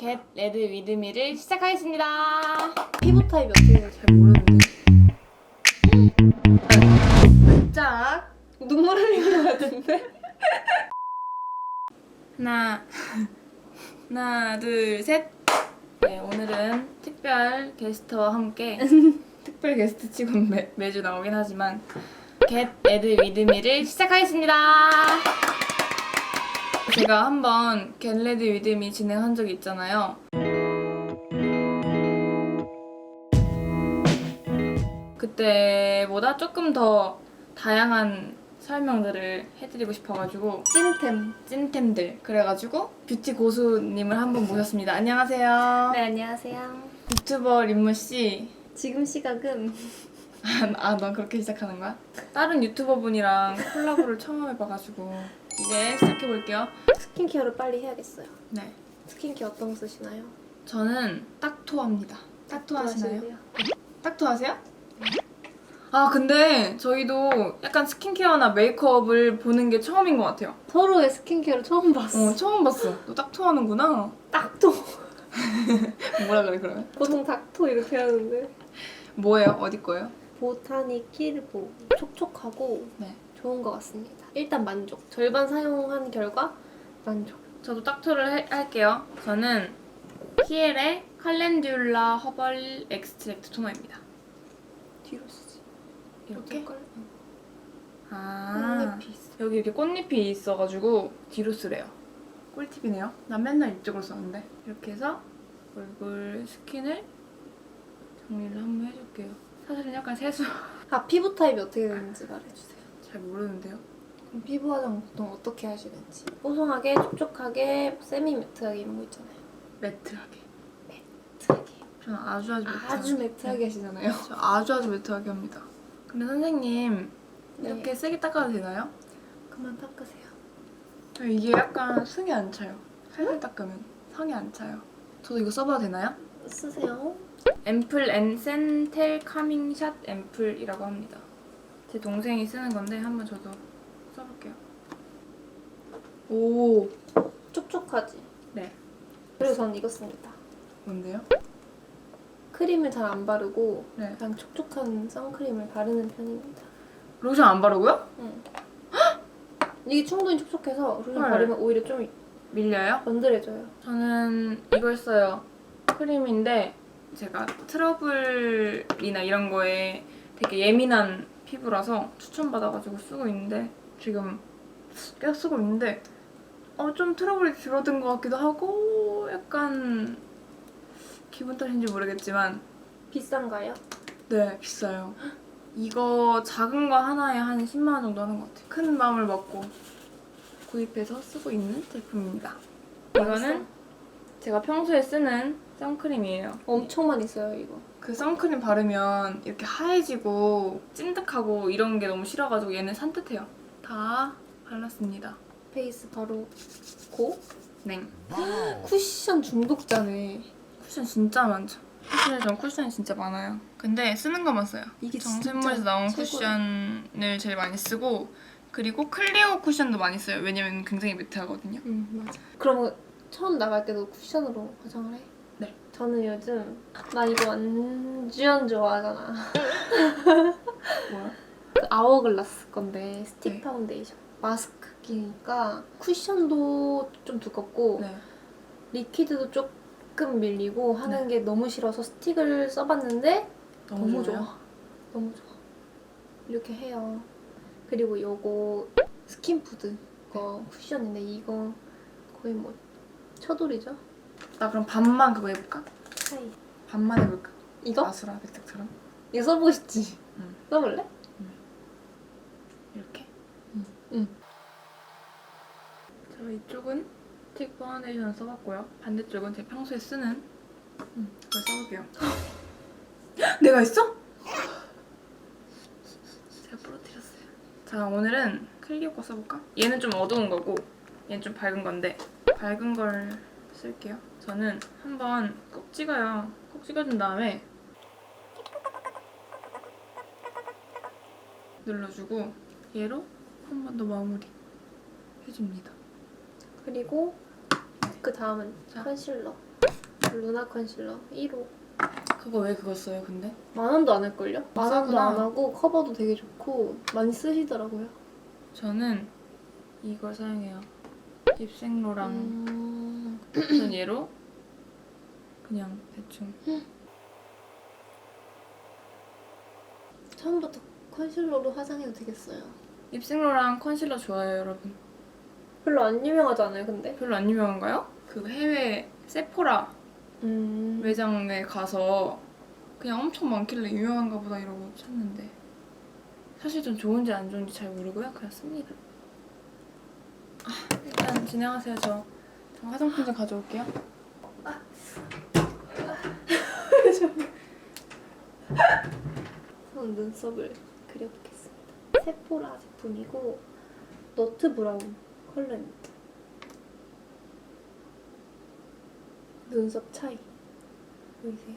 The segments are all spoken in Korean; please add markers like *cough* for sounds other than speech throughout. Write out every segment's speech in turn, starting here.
겟 레드 위드미를 시작하겠습니다. 피부 타입이 어떻게 잘 모르는데 짝 눈물 흘리는 것 같은데? 하나 하나 둘 셋. 네 오늘은 특별 게스트와 함께 *laughs* 특별 게스트 치고 매, 매주 나오긴 하지만 겟 레드 위드미를 시작하겠습니다. 제가 한번 겟 레드 위드미 진행한 적이 있잖아요. 그때보다 조금 더 다양한 설명들을 해드리고 싶어가지고 찐템 찐템들 그래가지고 뷰티 고수님을 한번 모셨습니다. 안녕하세요. 네 안녕하세요 유튜버 림무 씨. 지금 시각은 아, 너 그렇게 시작하는 거야? 다른 유튜버 분이랑 콜라보를 처음 해봐가지고 이제 시작해 볼게요. 스킨케어를 빨리 해야겠어요 네, 스킨케어 어떤 거 쓰시나요? 저는 딱토합니다. 딱토 하시나요? 하시는데요? 딱토 하세요? 아 근데 저희도 약간 스킨케어나 메이크업을 보는 게 처음인 것 같아요. 서로의 스킨케어를 처음 봤어 어 처음 봤어. 너 딱토 하는구나. *laughs* 딱토 뭐라 그래 그러면? 보통 닥토 이렇게 하는데 뭐예요? 어디 거예요? 보타니 킬보 촉촉하고 네. 좋은 것 같습니다 일단 만족 절반 사용한 결과 만족 저도 딱토를 해- 할게요. 저는 히엘의 칼렌듈라 허벌 엑스트랙트 토너입니다. 뒤로 쓰지 이렇게? 어떨걸? 아 꽃잎이 있어. 여기 이렇게 꽃잎이 있어가지고 뒤로 쓰래요. 꿀팁이네요. 난 맨날 이쪽으로 썼는데 이렇게 해서 얼굴 스킨을 정리를 한번 해줄게요. 사실은 약간 세수 아 피부 타입이 어떻게 되는지 말해주세요 잘 모르는데요. 그럼 피부 화장 보통 어떻게 하시는지 뽀송하게 촉촉하게 세미 매트하게 이런 거 있잖아요 매트하게. 매트하게 저는 아주 아주 매트하게. 아주 매트하게 하시잖아요 저 아주 아주 매트하게 합니다. 근데 선생님 네. 이렇게 세게 닦아도 되나요? 그만 닦으세요 이게 약간 승이 안 차요. 살살 닦으면 성이 안 차요. 저도 이거 써봐도 되나요? 쓰세요 앰플 앤 센텔 카밍샷 앰플이라고 합니다. 제 동생이 쓰는 건데 한번 저도 써볼게요. 오, 촉촉하지? 네. 그리고 저는 이거 씁니다 뭔데요? 크림을 잘 안 바르고 네. 그냥 촉촉한 선크림을 바르는 편입니다 로션 안 바르고요? 응. 이게 충분히 촉촉해서 로션 헐. 바르면 오히려 좀 밀려요? 번들해져요 저는 이걸 써요. 크림인데 제가 트러블이나 이런 거에 되게 예민한 피부라서 추천받아가지고 쓰고 있는데 지금 계속 쓰고 있는데 어, 좀 트러블이 줄어든 것 같기도 하고 약간 기분 탓인지 모르겠지만 비싼가요? 네 비싸요. 이거 작은 거 하나에 한 10만 원 정도 하는 것 같아요. 큰 마음을 먹고 구입해서 쓰고 있는 제품입니다. 이거는 제가 평소에 쓰는 선크림이에요. 엄청 많이 써요 이거 그 선크림 바르면 이렇게 하얘지고 찐득하고 이런 게 너무 싫어가지고 얘는 산뜻해요. 다 발랐습니다. 페이스 바로 고? 네. 쿠션 중독자네 쿠션 진짜 많죠. 사실 전 쿠션이 진짜 많아요. 근데 쓰는 것만 써요. 이게 정샘물에서 나온 최고야. 쿠션을 제일 많이 쓰고 그리고 클리오 쿠션도 많이 써요. 왜냐면 굉장히 매트하거든요. 응 맞아 그러면 처음 나갈 때도 쿠션으로 화장을 해? 네. 저는 요즘 나 이거 완전 좋아하잖아 뭐야? 그 아워글라스 건데 스틱 네. 파운데이션 마스크 끼니까 쿠션도 좀 두껍고 네. 리퀴드도 조금 밀리고 하는 게 너무 싫어서 스틱을 써봤는데 너무, 좋아요. 좋아 너무 좋아 이렇게 해요 그리고 요거 스킨푸드 거 쿠션인데 이거 거의 뭐 처돌이죠 나 그럼 반만 그거 해볼까? 하이 반만 해볼까? 이거? 아수라 백작처럼 이거 써보고 싶지? 응. 써볼래? 이렇게. 응. 자 이쪽은 스틱 파운데이션을 써봤고요. 반대쪽은 제 평소에 쓰는 음, 걸 써볼게요. *gasps* 내가 있어? 제가 *gasps* 부러뜨렸어요. 자 오늘은 클리오 거 써볼까? 얘는 좀 어두운 거고 얘는 좀 밝은 건데 밝은 걸 쓸게요. 저는 한번 꼭 찍어요. 꼭 찍어준 다음에 눌러주고 얘로 한 번 더 마무리 해줍니다. 그리고 그 다음은 자. 컨실러 루나 컨실러 1호. 그거 왜 그거 써요 근데? 만 원도 안 할걸요? 만 원도. 안 하고 커버도 되게 좋고 많이 쓰시더라고요. 저는 이걸 사용해요. 입생로랑 음... 전 얘로 그냥 대충 처음부터 컨실러로 화장해도 되겠어요. 입생로랑 컨실러 좋아요 여러분. 별로 안 유명하잖아요, 근데. 별로 안 유명한가요? 그 해외 세포라 음... 매장에 가서 그냥 엄청 많길래 유명한가 보다 이러고 샀는데 사실 좀 좋은지 안 좋은지 잘 모르고요 그냥 씁니다 아, 일단 진행하세요 저, 저 화장품 좀 가져올게요 전 눈썹을 그려보겠습니다. 세포라 제품이고 너트 브라운 컬러입니다. 눈썹 차이 보이세요?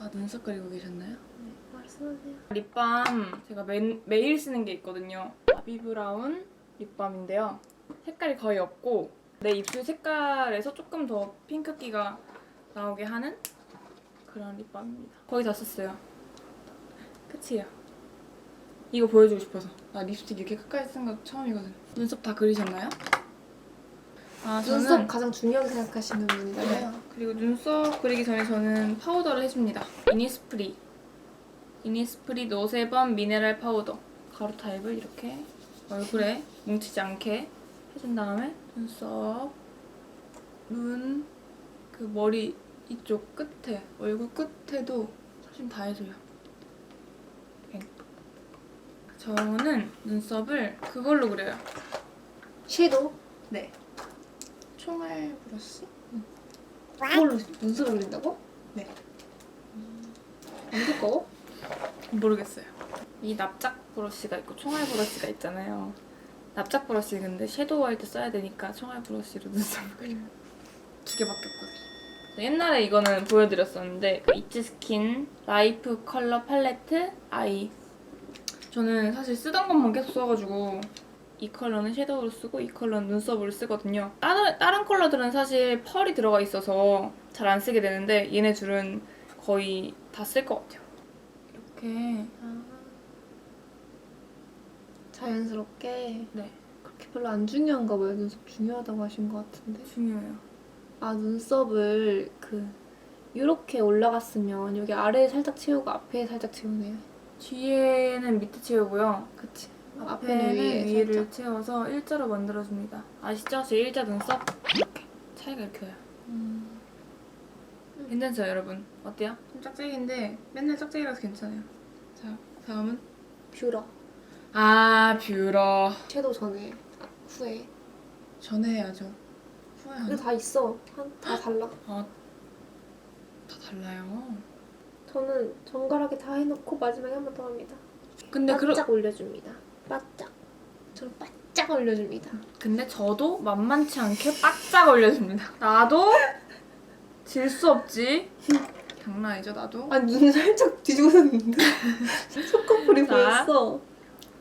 아 눈썹 그리고 계셨나요? 네, 말씀하세요. 립밤 제가 매, 매일 쓰는 게 있거든요 아비 브라운 립밤인데요 색깔이 거의 없고 내 입술 색깔에서 조금 더 핑크기가 나오게 하는 그런 립밤입니다 거의 다 썼어요 끝이에요 이거 보여주고 싶어서 나 립스틱 이렇게 끝까지 쓴 거 처음이거든 눈썹 다 그리셨나요? 아 저는 눈썹 가장 중요하게 생각하시는 분이잖아요. 네. 그리고 눈썹 그리기 전에 저는 파우더를 해줍니다. 이니스프리. 이니스프리 노세범 미네랄 파우더. 가루 타입을 이렇게 얼굴에 뭉치지 않게 해준 다음에 눈썹, 눈, 그 머리 이쪽 끝에, 얼굴 끝에도 사진 다 해줘요. 이렇게. 저는 눈썹을 그걸로 그려요. 섀도우? 네. 총알 브러쉬? 그걸로 눈썹을 그린다고? 네. 안 두꺼워? 모르겠어요. 이 납작 브러쉬가 있고 총알 브러쉬가 있잖아요. 납작 브러쉬 근데 섀도우 할 때 써야 되니까 총알 브러쉬로 눈썹을 *laughs* 그려. 두 개밖에 없거든요. 옛날에 이거는 보여드렸었는데 그 이츠 스킨 라이프 컬러 팔레트 아이. 저는 사실 쓰던 것만 계속 써가지고 이 컬러는 섀도우로 쓰고 이 컬러는 눈썹으로 쓰거든요. 다른, 다른 컬러들은 사실 펄이 들어가 있어서 잘 안 쓰게 되는데 얘네 둘은 거의 다 쓸 것 같아요. 이렇게 아. 자연스럽게 네 그렇게 별로 안 중요한가 봐요. 눈썹 중요하다고 하신 것 같은데. 중요해요. 아 눈썹을 그 이렇게 올라갔으면 여기 아래에 살짝 채우고 앞에 살짝 채우네요. 뒤에는 밑에 채우고요. 그치. 아, 앞에는 앞에는 위에 위를 살짝. 채워서 일자로 만들어줍니다. 아시죠? 제 일자 눈썹 이렇게 차이가 이렇게 나요. 음. 괜찮죠, 여러분? 어때요? 좀 짝짝이인데 맨날 짝짝이라서 괜찮아요. 자, 다음은 뷰러. 아 뷰러. 섀도우 전에 아, 후에. 전에 해야죠. 후에 이거 하나? 다 있어. 한, 다 달라. 아, 다 달라요. 저는 정갈하게 다 해놓고 마지막에 한 번 더 합니다. 근데 그러, 바짝 올려줍니다. 바짝. 저는 바짝 올려줍니다. 근데 저도 만만치 않게 바짝 올려줍니다. *laughs* 나도 질 수 없지. 장난 아니죠, 나도. 아눈 살짝 뒤집어졌는데 *laughs* 손꺼풀이 자. 보였어.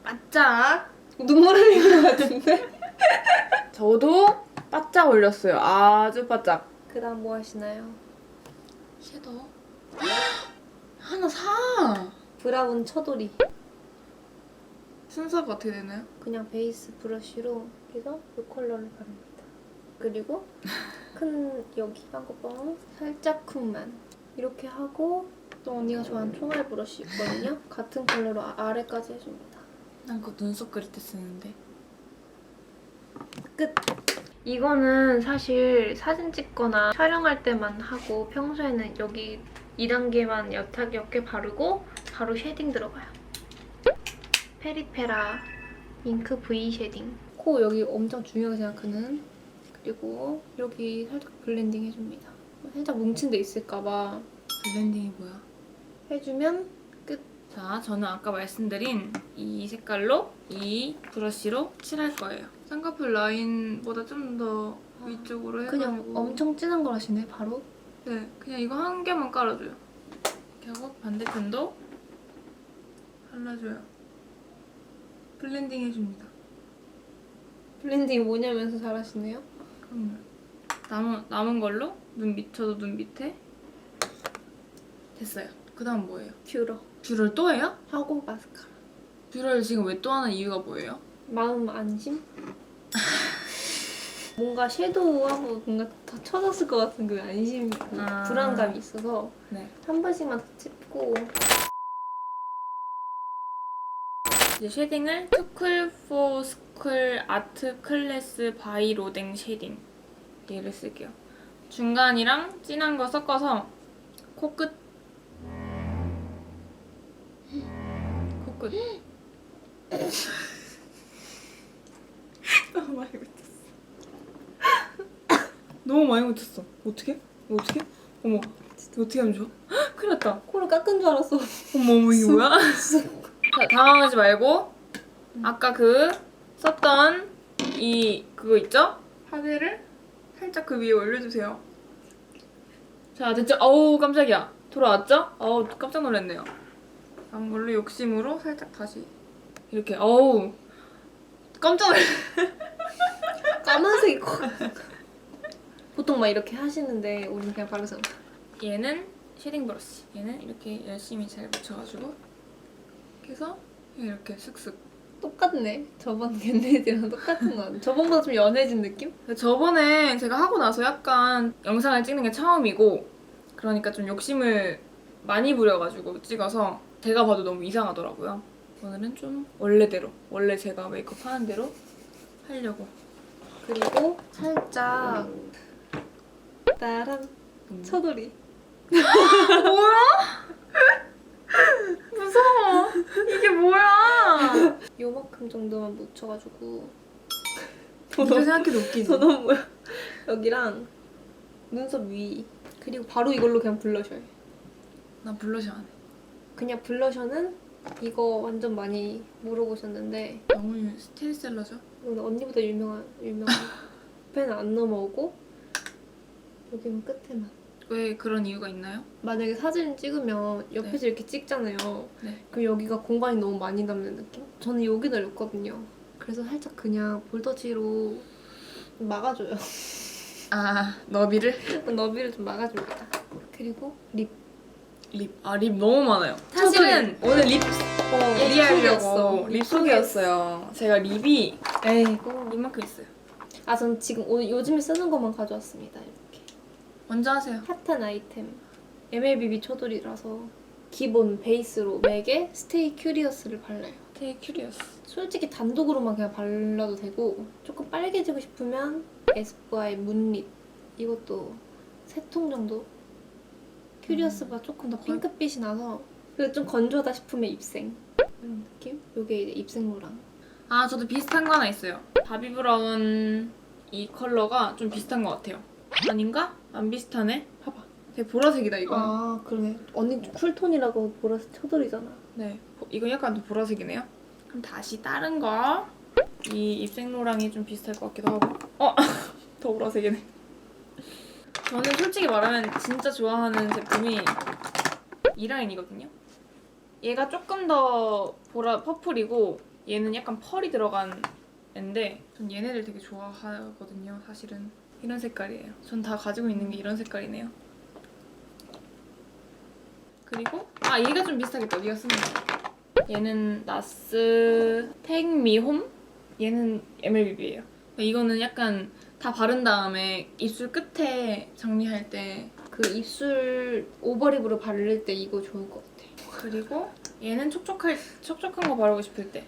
바짝. 눈물 흘리는 것 같은데. *laughs* 저도 바짝 올렸어요. 아주 바짝. 그 다음 뭐 하시나요? 섀도우. *gasps* 하나 사. 브라운 처돌이. 순서가 어떻게 되나요? 그냥 베이스 브러쉬로 해서 이 컬러를 바릅니다. 그리고 *laughs* 큰 여기 한꺼번에 살짝 쿵만 이렇게 하고 또 언니가 좋아하는 총알 브러쉬 있거든요. 같은 컬러로 아- 아래까지 해줍니다. 난 그거 눈썹 그릴 때 쓰는데. 끝. 이거는 사실 사진 찍거나 촬영할 때만 하고 평소에는 여기 2단계만 옅게 옅게 바르고 바로 쉐딩 들어가요. 페리페라 잉크 V 쉐딩. 코 여기 엄청 중요하게 생각하는 그리고 여기 살짝 블렌딩 해줍니다. 살짝 뭉친 데 있을까봐 블렌딩이 뭐야? 해주면 끝. 자, 저는 아까 말씀드린 이 색깔로 이 브러쉬로 칠할 거예요. 쌍꺼풀 라인보다 좀 더 위쪽으로 해가지고 그냥 엄청 진한 걸 하시네 바로. 네, 그냥 이거 한 개만 깔아줘요. 이렇게 하고 반대편도 발라줘요. 블렌딩 해줍니다. 블렌딩 뭐냐면서 잘하시네요. 그럼요. 남은 남은 걸로 눈 밑, 저도 눈 밑에 됐어요. 그 다음 뭐예요? 뷰러 뷰러를 또 해요? 하고 마스카라. 뷰러를 지금 왜 또 하는 이유가 뭐예요? 마음 안심? *laughs* 뭔가 섀도우하고 뭔가 더 쳐졌을 것 같은 그 안심, 그 아. 불안감이 있어서 네. 한 번씩만 더 찝고 이제 쉐딩을 투쿨 포 스쿨 아트 클래스 바이 로댕 쉐딩 얘를 쓸게요. 중간이랑 진한 거 섞어서 코끝 끝 너무 많이 묻혔어. 너무 많이 묻혔어. 어떻게? 어떻게? 어머, 어떻게 하면 좋아? 헉, 큰일 났다. 코를 깎은 줄 알았어. 어머 어머 이게 뭐야? *laughs* 자, 당황하지 말고 아까 그 썼던 이 그거 있죠? 파데를 살짝 그 위에 올려주세요. 자 됐죠? 어우 깜짝이야. 돌아왔죠? 어우 깜짝 놀랐네요. 다음 걸로 욕심으로 살짝 다시 이렇게 어우 깜짝 놀랐. *laughs* 까만색이 코. 보통 막 이렇게 하시는데 우리 그냥 바르서 얘는 쉐딩 브러쉬. 얘는 이렇게 열심히 잘 묻혀가지고 이렇게 해서 이렇게 슥슥 똑같네. 저번 겐네디랑 똑같은 거. 같네. 저번보다 좀 연해진 느낌? 저번에 제가 하고 나서 약간 영상을 찍는 게 처음이고 그러니까 좀 욕심을 많이 부려가지고 찍어서 제가 봐도 너무 이상하더라고요. 오늘은 좀 원래대로 원래 제가 메이크업 하는 대로 하려고. 그리고 살짝 따란 음. 쳐돌이. *laughs* 뭐야? *laughs* 무서워. 이게 뭐야? 요만큼 정도만 묻혀가지고 이렇게 생각해도 웃기지. 저는 뭐야? 여기랑 눈썹 위 그리고 바로 이걸로 그냥 블러셔요. 나 블러셔 안 해. 그냥 블러셔는 이거 완전 많이 물어보셨는데 너무 스테디셀러죠? 오늘 언니보다 유명한 유명한 *laughs* 펜은 안 넘어오고 여기는 끝에만. 왜 그런 이유가 있나요? 만약에 사진 찍으면 옆에서 이렇게 찍잖아요. 네. 그럼 여기가 공간이 너무 많이 남는 느낌? 저는 여기 넓거든요. 그래서 살짝 그냥 볼터치로 막아줘요. 아 너비를? *laughs* 너비를 좀 막아줍니다. 그리고 립. 립. 아 립 너무 많아요. 사실은 오늘 립 어, 얘기하려고 립 속이었어요. 제가 립이 에이고. 이만큼 있어요. 아, 전 지금 오늘 요즘에 쓰는 것만 가져왔습니다. 이렇게. 먼저 하세요. 핫한 아이템. MLBB 초돌이라서 기본 베이스로 맥에 스테이 큐리어스를 발라요. 되게 큐리어스. 솔직히 단독으로만 그냥 발라도 되고 조금 빨개지고 싶으면 에스쁘아의 문립 이것도 세 통 정도 큐리어스가 조금 더 핑크빛이 나서 그리고 좀 건조하다 싶으면 입생 이런 느낌? 요게 이제 입생로랑 아 저도 비슷한 거 하나 있어요. 바비 브라운 이 컬러가 좀 비슷한 것 같아요. 아닌가? 안 비슷하네. 봐봐. 되게 보라색이다 이거. 아 그러네 언니 좀 쿨톤이라고 보라색 초돌이잖아 네. 보- 이거 약간 더 보라색이네요. 그럼 다시 다른 거. 이 입생로랑이 좀 비슷할 것 같기도 하고. 어, *laughs* 더 보라색이네. 저는 솔직히 말하면 진짜 좋아하는 제품이 이 라인이거든요. 얘가 조금 더 보라 퍼플이고 얘는 약간 펄이 들어간 앤데 전 얘네들 되게 좋아하거든요. 사실은 이런 색깔이에요. 전 다 가지고 있는 게 이런 색깔이네요. 그리고 아 얘가 좀 비슷하겠다. 네가 쓰는 거. 얘는 나스 택미홈 얘는 MLBB예요. 이거는 약간 다 바른 다음에 입술 끝에 정리할 때 그 입술 오버립으로 바를 때 이거 좋을 것 같아 그리고 얘는 촉촉할 촉촉한 거 바르고 싶을 때.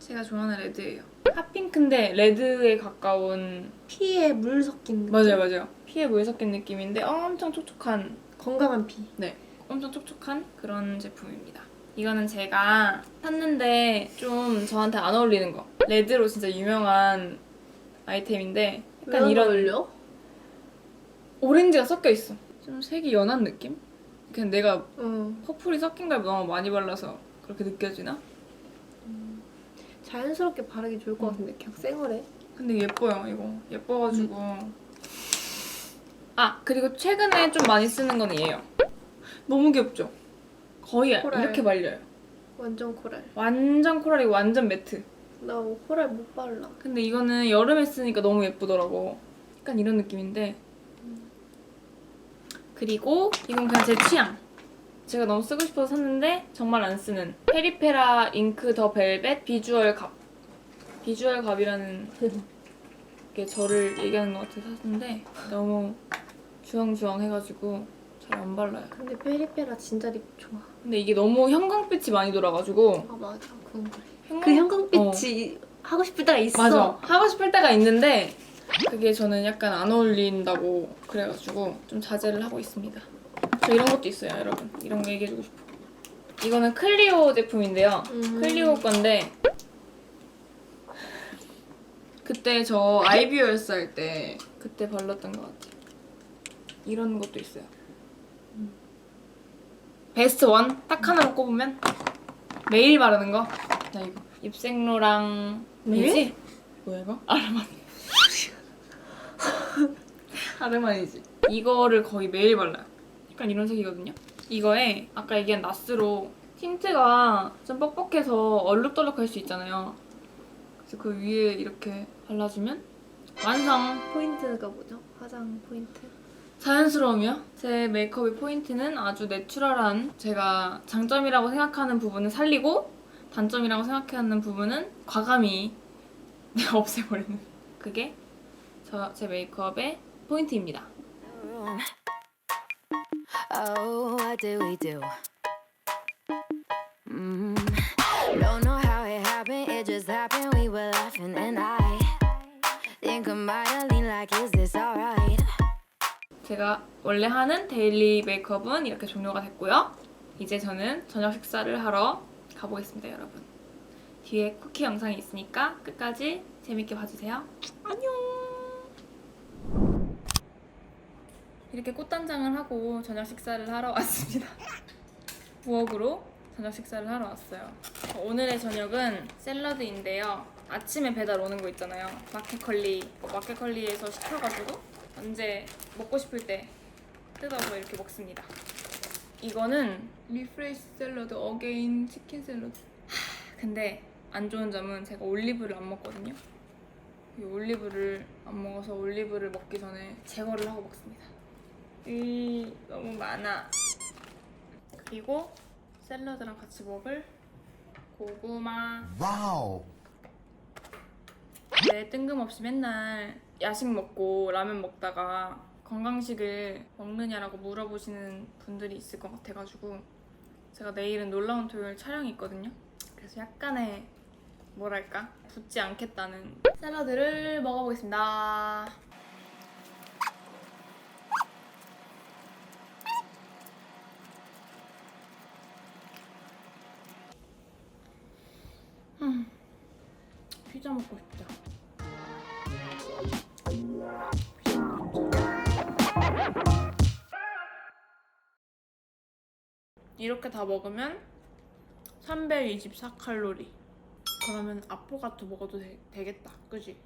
제가 좋아하는 레드예요. 핫핑크인데 레드에 가까운 피에 물 섞인 느낌 맞아요 맞아요. 피에 물 섞인 느낌인데 엄청 촉촉한 건강한 피 엄청 촉촉한 그런 제품입니다. 이거는 제가 샀는데 좀 저한테 안 어울리는 거. 레드로 진짜 유명한 아이템인데 약간 왜 이런 어울려? 오렌지가 섞여 있어. 좀 색이 연한 느낌? 그냥 내가 응 퍼플이 섞인 걸 너무 많이 발라서 그렇게 느껴지나? 자연스럽게 바르기 좋을 것 같은데 그냥 쌩얼에 근데 예뻐요 이거 예뻐가지고 아 그리고 최근에 좀 많이 쓰는 건 얘예요 너무 귀엽죠? 거의 코랄. 이렇게 발려요 완전 코랄 완전 코랄이고 완전 매트 나 코랄 못 발라. 근데 이거는 여름에 쓰니까 너무 예쁘더라고. 약간 이런 느낌인데. 그리고 이건 그냥 제 취향. 제가 너무 쓰고 싶어서 샀는데 정말 안 쓰는 페리페라 잉크 더 벨벳 비주얼 갑. 비주얼 갑이라는 *laughs* 게 저를 얘기하는 것 같아서 샀는데 너무 주황주황 해가지고 잘 안 발라요. 근데 페리페라 진짜 립 좋아. 근데 이게 너무 형광빛이 많이 돌아가지고 아 맞아, 그건 그래. 형광- 그 형광빛이 하고 싶을 때가 있어. 맞아. 하고 싶을 때가 있는데 그게 저는 약간 안 어울린다고 그래가지고 좀 자제를 하고 있습니다. 저 이런 것도 있어요, 여러분. 이런 거 얘기해주고 싶어. 이거는 클리오 제품인데요. 음. 클리오 건데 그때 저 아이비오였어 할때 그때 발랐던 것 같아요. 이런 것도 있어요. 베스트 원 딱 하나로 꼽으면 매일 바르는 거. 나 이거 입생로랑 뭐지? 뭐야 이거? 아르마니. *laughs* 아르마니지. 이거를 거의 매일 발라요. 약간 이런 색이거든요. 이거에 아까 얘기한 나스로 틴트가 좀 뻑뻑해서 얼룩덜룩할 수 있잖아요. 그래서 그 위에 이렇게 발라주면 완성! 포인트가 뭐죠? 화장 포인트. 자연스러움이요? 제 메이크업의 포인트는 아주 내추럴한 제가 장점이라고 생각하는 부분을 살리고 단점이라고 생각하는 부분은 과감히 없애버리는 그게 저 제 메이크업의 포인트입니다. Oh, what do we do? Mm. Don't know how it happened, it just happened. We were laughing, and I think about it, lean like, is this alright? 제가 원래 하는 데일리 메이크업은 이렇게 종료가 됐고요. 이제 저는 저녁 식사를 하러 가보겠습니다, 여러분. 뒤에 쿠키 영상이 있으니까 끝까지 재밌게 봐주세요. 안녕! 이렇게 꽃단장을 하고 저녁 식사를 하러 왔습니다. *laughs* 부엌으로 저녁 식사를 하러 왔어요. 오늘의 저녁은 샐러드인데요. 아침에 배달 오는 거 있잖아요. 마켓컬리. 마켓컬리에서 시켜가지고 언제 먹고 싶을 때 뜯어서 이렇게 먹습니다. 이거는 리프레시 샐러드 어게인 치킨 샐러드. 하, 근데 안 좋은 점은 제가 올리브를 안 먹거든요. 이 올리브를 안 먹어서 올리브를 먹기 전에 제거를 하고 먹습니다. 이 너무 많아. 그리고 샐러드랑 같이 먹을 고구마. Wow. 왜 뜬금없이 맨날 야식 먹고 라면 먹다가 건강식을 먹느냐라고 물어보시는 분들이 있을 것 같아가지고 제가 내일은 놀라운 토요일 촬영이 있거든요. 그래서 약간의 뭐랄까 붙지 않겠다는 샐러드를 먹어보겠습니다. 음, 피자 먹고 싶다. 이렇게 다 먹으면 324칼로리. 그러면 아포가토 먹어도 되, 되겠다. 그지?